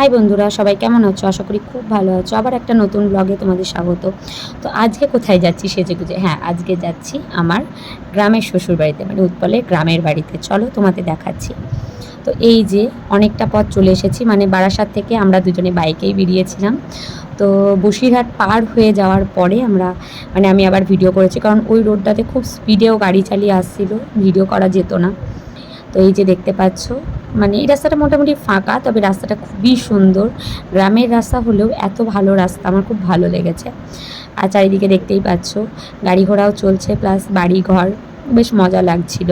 High বন্ধুরা, সবাই কেমন আছো? আশা করি খুব ভালো আছো। আবার একটা নতুন ব্লগে তোমাদের স্বাগত। তো আজকে কোথায় যাচ্ছি সেজে গুজে হ্যাঁ আজকে যাচ্ছি আমার গ্রামের শ্বশুর বাড়িতে মানে উৎপলের গ্রামের বাড়িতে। চলো তোমাদের দেখাচ্ছি। তো এই যে অনেকটা পথ চলে এসেছি মানে বারাসাত থেকে আমরা দুজনে বাইকেই বেরিয়েছিলাম। তো বসিরহাট পার হয়ে যাওয়ার পরে আমরা মানে আমি আবার ভিডিও করেছি, কারণ ওই রোডটাতে খুব স্পিডেও গাড়ি চালিয়ে আসছিল ভিডিও করা যেত না। তো এই যে দেখতে পাচ্ছ মানে এই রাস্তাটা মোটামুটি ফাঁকা তবে রাস্তাটা খুবই সুন্দর গ্রামের রাস্তা হলেও এত ভালো রাস্তা আমার খুব ভালো লেগেছে আর চারিদিকে দেখতেই পাচ্ছ গাড়ি ঘোড়াও চলছে প্লাস বাড়ি ঘর বেশ মজা লাগছিল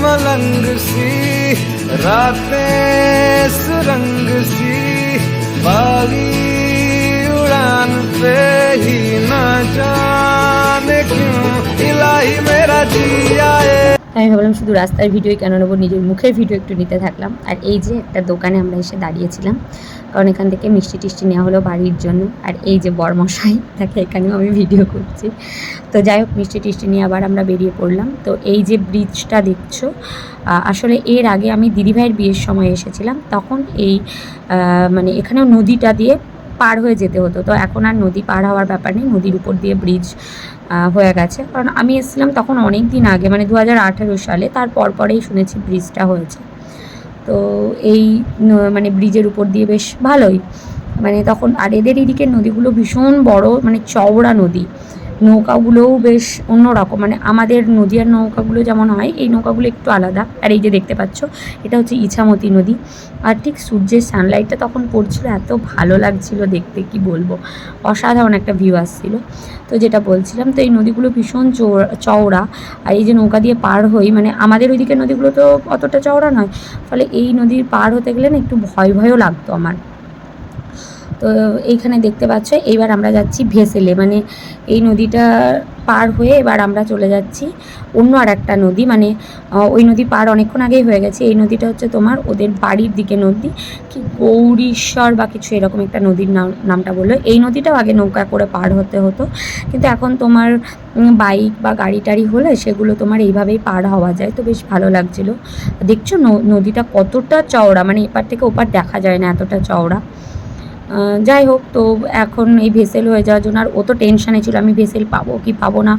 मलंग सी रातें सुरंग सी बाली उड़ान पे ही न जाने क्यों इलाही मेरा जिया ए আমি ভাবলাম শুধু রাস্তার ভিডিও কেন নেব? নিজের মুখের ভিডিও একটু নিতে থাকলাম। আর এই যে একটা দোকানে আমরা এসে দাঁড়িয়েছিলাম, কারণ এখান থেকে মিষ্টি টিষ্টি নেওয়া হলো বাড়ির জন্য। আর এই যে বরমশাই, তাকে এখানেও আমি ভিডিও করছি। তো যাই হোক, মিষ্টি টিষ্টি নিয়ে আবার আমরা বেরিয়ে পড়লাম। তো এই যে ব্রিজটা দেখছ আসলে এর আগে আমি দিদিভাইয়ের বিয়ের সময় এসেছিলাম। তখন এই মানে এখানেও নদীটা দিয়ে পার হয়ে যেতে হতো। তো এখন আর নদী পার হওয়ার ব্যাপার নেই, নদীর উপর দিয়ে ব্রিজ হয়ে গেছে। কারণ আমি এসেছিলাম তখন অনেক দিন আগে মানে দু হাজার আঠেরো সালে, তার পরপরেই শুনেছি ব্রিজটা হয়েছে। তো এই মানে ব্রিজের উপর দিয়ে বেশ ভালোই। মানে তখন আর এদের এদিকে নদীগুলো ভীষণ বড় মানে চওড়া নদী। নৌকাগুলোও বেশ অন্যরকম। মানে আমাদের নদীয়ার নৌকাগুলো যেমন হয়, এই নৌকাগুলো একটু আলাদা। আর এই যে দেখতে পাচ্ছ, এটা হচ্ছে ইছামতি নদী। আর ঠিক সূর্যের সানলাইটটা তখন পড়ছিল, এত ভালো লাগছিল দেখতে, কি বলব? অসাধারণ একটা ভিউ আসছিল। তো যেটা বলছিলাম, তো এই নদীগুলো ভীষণ চওড়া। আর এই যে নৌকা দিয়ে পার হই মানে আমাদের ওইদিকে নদীগুলো তো অতটা চওড়া নয়, ফলে এই নদীর পার হতে গেলে না একটু ভয়, ভয়ও লাগতো আমার। তো এইখানে দেখতে পাচ্ছ, এইবার আমরা যাচ্ছি ভেসেলে। মানে এই নদীটা পার হয়ে এবার আমরা চলে যাচ্ছি অন্য আর একটা নদী। মানে ওই নদী পার অনেকক্ষণ আগেই হয়ে গেছে। এই নদীটা হচ্ছে তোমার ওদের বাড়ির দিকে নদী। কি গৌরীশ্বর বা কিছু এরকম একটা নদীর নাম, নামটা বলল। এই নদীটাও আগে নৌকা করে পার হতে হতো। কিন্তু এখন তোমার বাইক বা গাড়ি টাড়ি হলে সেগুলো তোমার এইভাবেই পার হওয়া যায়। তো বেশ ভালো লাগছিল। দেখছ নদীটা কতটা চওড়া। মানে এপার থেকে ওপার দেখা যায় না এতটা চওড়া। যাই হোক, তো এখন এই ভেসেল হয়ে যাওয়ার জন্য আর ও তো টেনশানে ছিল, আমি ভেসেল পাবো কি পাবো না।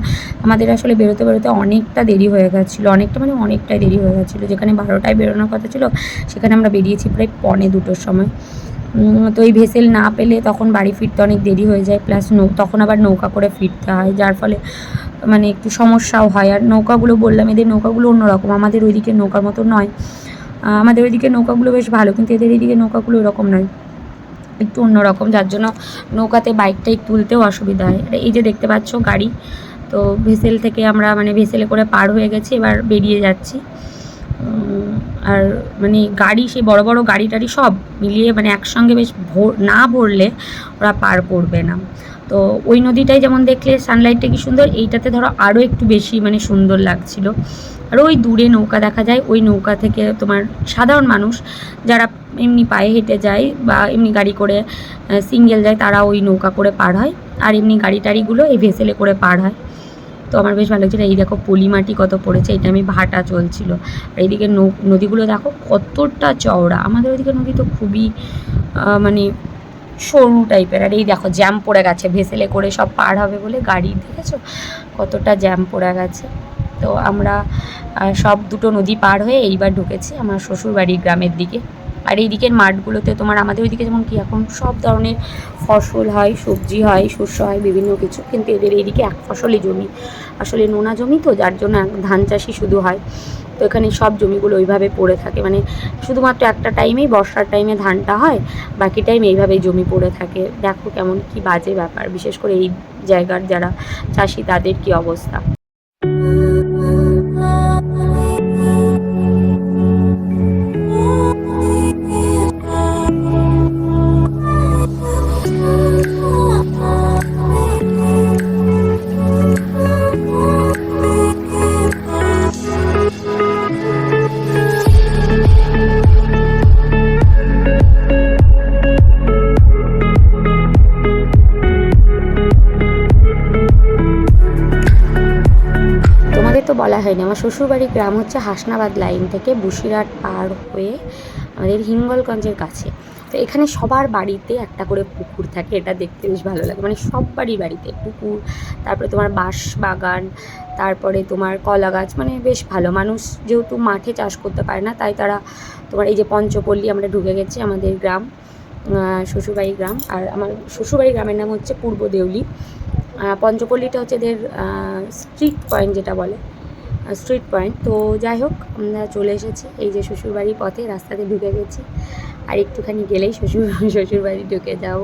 আমাদের আসলে বেরোতে বেরোতে অনেকটা দেরি হয়ে গেছিল, অনেকটা মানে অনেকটাই দেরি হয়ে গেছিল। যেখানে বারোটায় বেরোনোর কথা ছিল, সেখানে আমরা বেরিয়েছি প্রায় পনে দুটোর সময়। তো এই ভেসেল না পেলে তখন বাড়ি ফিরতে অনেক দেরি হয়ে যায়, প্লাস নৌ, তখন আবার নৌকা করে ফিরতে হয়, যার ফলে মানে একটু সমস্যাও হয়। আর নৌকাগুলো বললাম, এদের নৌকাগুলো অন্যরকম, আমাদের ওইদিকে নৌকার মতো নয়। আমাদের ওইদিকে নৌকাগুলো বেশ ভালো, কিন্তু এদের এইদিকে নৌকাগুলো এরকম নয়। একটু অন্যরকম, যার জন্য নৌকাতে বাইকটা একটু তুলতেও অসুবিধা হয়। আর এই যে দেখতে পাচ্ছ গাড়ি, তো ভেসেল থেকে আমরা মানে ভেসেলে করে পার হয়ে গেছি, এবার বেরিয়ে যাচ্ছি। আর মানে গাড়ি, সেই বড় বড় গাড়ি টাড়ি সব মিলিয়ে মানে একসঙ্গে বেশ ভোর, না ভরলে ওরা পার করবে না। তো ওই নদীটাই যেমন দেখলে সানলাইটটা কি সুন্দর, এইটাতে ধরো আরও একটু বেশি মানে সুন্দর লাগছিল। আর ওই দূরে নৌকা দেখা যায়, ওই নৌকা থেকে তোমার সাধারণ মানুষ যারা এমনি পায়ে হেঁটে যায় বা এমনি গাড়ি করে সিঙ্গেল যায়, তারা ওই নৌকা করে পার হয়। আর এমনি গাড়ি টাড়িগুলো এই ভেসেলে করে পার হয়। তো আমার বেশ ভালো লাগছিল, এই দেখো পলি মাটি কত পড়েছে, এটা আমি ভাটা চলছিল। আর এইদিকে নৌ- নদীগুলো দেখো কতটা চওড়া। আমাদের ওইদিকে নদী তো খুবই মানে সরু টাইপের। আর এই দেখো, জ্যাম পড়ে গেছে, ভেসেলে করে সব পার হবে বলে গাড়ি, দেখেছ? কতটা জ্যাম পড়ে গেছে। তো আমরা সব দুটো নদী পার হয়ে এইবার ঢুকেছি আমার শ্বশুরবাড়ির গ্রামের দিকে। আর এই দিকের মাঠগুলোতে তোমার আমাদের ওইদিকে যেমন কি, এখন সব ধরনের ফসল হয়, সবজি হয়, শস্য হয়, বিভিন্ন কিছু। কিন্তু এদের এইদিকে এক ফসলই জমি। আসলে নোনা জমি তো, যার জন্য ধান চাষই শুধু হয়। তো এখানে সব জমিগুলো ওইভাবে পড়ে থাকে। মানে শুধুমাত্র একটা টাইমেই বর্ষার টাইমে ধানটা হয়, বাকি টাইম এইভাবেই জমি পড়ে থাকে। দেখো কেমন কি বাজে ব্যাপার। বিশেষ করে এই জায়গার যারা চাষি, তাদের কি অবস্থা? বলা হয়নি। আমার শ্বশুরবাড়ির গ্রাম হচ্ছে হাসনাবাদ লাইন থেকে বসিরহাট পার হয়ে আমাদের হিঙ্গলগঞ্জের কাছে। তো এখানে সবার বাড়িতে একটা করে পুকুর থাকে, এটা দেখতে বেশ ভালো লাগে। মানে সব বাড়ির বাড়িতে পুকুর, তারপরে তোমার বাঁশ বাগান, তারপরে তোমার কলা গাছ মানে বেশ ভালো। মানুষ যেহেতু মাঠে চাষ করতে পারে না, তাই তারা তোমার এই যে পঞ্চপল্লী আমরা ঢুকে গেছি, আমাদের গ্রাম শ্বশুরবাড়ি গ্রাম। আর আমার শ্বশুরবাড়ি গ্রামের নাম হচ্ছে পূর্ব দেউলি পঞ্চপল্লীটা হচ্ছে এদের স্ট্রিট পয়েন্ট যেটা বলে। Street point. তো যাই হোক, আমরা চলে এসেছি এই যে শ্বশুরবাড়ির পথে, রাস্তাতে ঢুকে গেছি। আর একটুখানি গেলেই শ্বশুর, শ্বশুরবাড়ি ঢুকে যাব।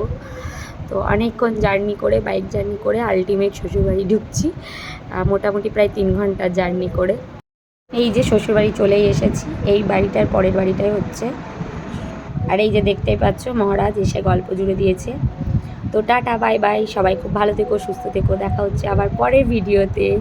তো অনেকক্ষণ জার্নি করে, বাইক জার্নি করে আলটিমেট শ্বশুরবাড়ি ঢুকছি। মোটামুটি প্রায় তিন ঘণ্টার জার্নি করে। এই যে শ্বশুরবাড়ি চলেই এসেছি। এই বাড়িটার পরের বাড়িটাই হচ্ছে। আর এই যে দেখতেই পাচ্ছ, মহারাজ এসে গল্প জুড়ে দিয়েছে। তো টাটা বাই বাই সবাই খুব ভালো থেকো, সুস্থ থেকো। দেখা হচ্ছে আবার পরের ভিডিওতে।